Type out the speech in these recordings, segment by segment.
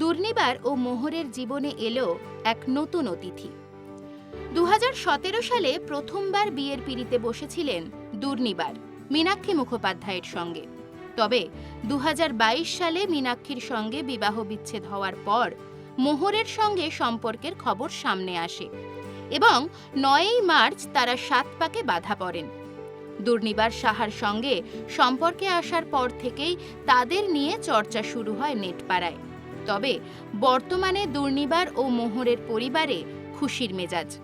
দুর্নিবার ও মোহরের জীবনে এলো এক নতুন অতিথি। দু হাজার সতেরো সালে প্রথমবার বিয়ের পিড়িতে বসেছিলেন দুর্নিবার, মীনাক্ষী মুখোপাধ্যায়ের সঙ্গে। তবে দু হাজার বাইশ সালে মীনাক্ষীর সঙ্গে বিবাহ বিচ্ছেদ হওয়ার পর মোহরের সঙ্গে সম্পর্কের খবর সামনে আসে এবং নয়ই মার্চ তারা সাত পাকে বাধা পড়েন। দুর্নিবার সাহার সঙ্গে সম্পর্কে আসার পর থেকেই তাদের নিয়ে চর্চা শুরু হয় নেটপাড়ায়। তবে বর্তমানে দুর্নিবার ও মোহরের পরিবারে খুশির মেজাজ।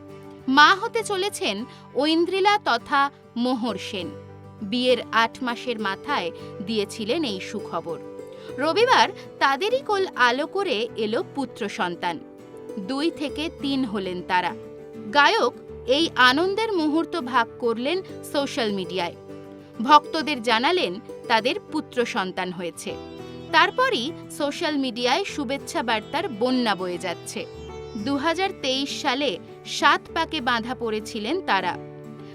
মা হতে চলেছেন ঐন্দ্রিলা তথা মোহর সেন। বিয়ের আট মাসের মাথায় দিয়েছিলেন এই সুখবর। রবিবার তাদেরই কোল আলো করে এলো পুত্র সন্তান। দুই থেকে তিন হলেন তারা। গায়ক এই আনন্দের মুহূর্ত ভাগ করলেন সোশ্যাল মিডিয়ায়। ভক্তদের জানালেন তাদের পুত্র সন্তান হয়েছে। তারপরই সোশ্যাল মিডিয়ায় শুভেচ্ছা বার্তার বন্যা বয়ে যাচ্ছে। দু হাজার তেইশ সালে সাত পাকে বাঁধা পড়েছিলেন তারা।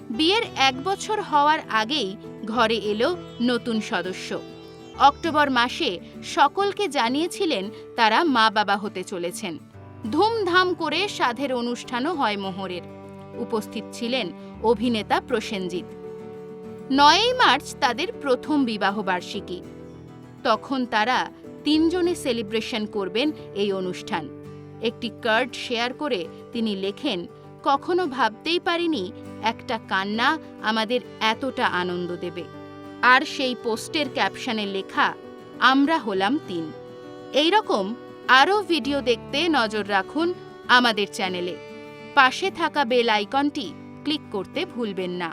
বিয়ের এক বছর হওয়ার আগেই ঘরে এলো নতুন সদস্য। অক্টোবর মাসে সকলকে জানিয়েছিলেন তারা মা বাবা হতে চলেছেন। ধুমধাম করে সাধের অনুষ্ঠানও হয় মোহরের। উপস্থিত ছিলেন অভিনেতা প্রসেনজিৎ। নয়ই মার্চ তাদের প্রথম বিবাহ বার্ষিকী তখন তারা তিনজনে সেলিব্রেশন করবেন এই অনুষ্ঠান। একটি কার্ড শেয়ার করে তিনি লেখেন, কখনো ভাবতেই পারিনি একটা কান্না আমাদের এতটা আনন্দ দেবে। আর সেই পোস্টের ক্যাপশনে লেখা, আমরা হলাম তিন। এই রকম আরও ভিডিও দেখতে নজর রাখুন আমাদের চ্যানেলে। পাশে থাকা বেল আইকনটি ক্লিক করতে ভুলবেন না।